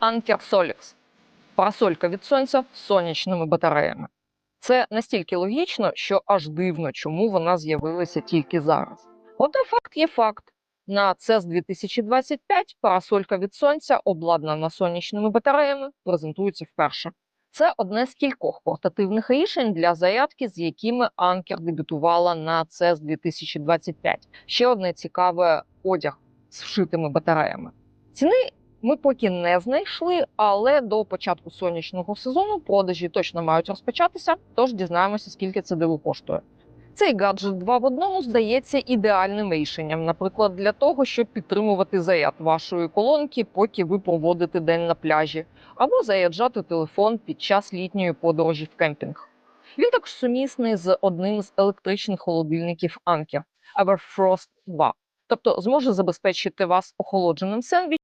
Anker Solix – парасолька від сонця з сонячними батареями. Це настільки логічно, що аж дивно, чому вона з'явилася тільки зараз. Проте факт є факт. На CES 2025 парасолька від сонця, обладнана сонячними батареями, презентується вперше. Це одне з кількох портативних рішень для зарядки, з якими Anker дебютувала на CES 2025. Ще одне цікаве одяг з вшитими батареями. Ціни ми поки не знайшли, але до початку сонячного сезону продажі точно мають розпочатися, тож дізнаємося, скільки це диво коштує. Цей гаджет 2 в одному здається ідеальним рішенням, наприклад, для того, щоб підтримувати заряд вашої колонки, поки ви проводите день на пляжі, або заряджати телефон під час літньої подорожі в кемпінг. Він також сумісний з одним з електричних холодильників Anker Everfrost 2, тобто зможе забезпечити вас охолодженим сендвічем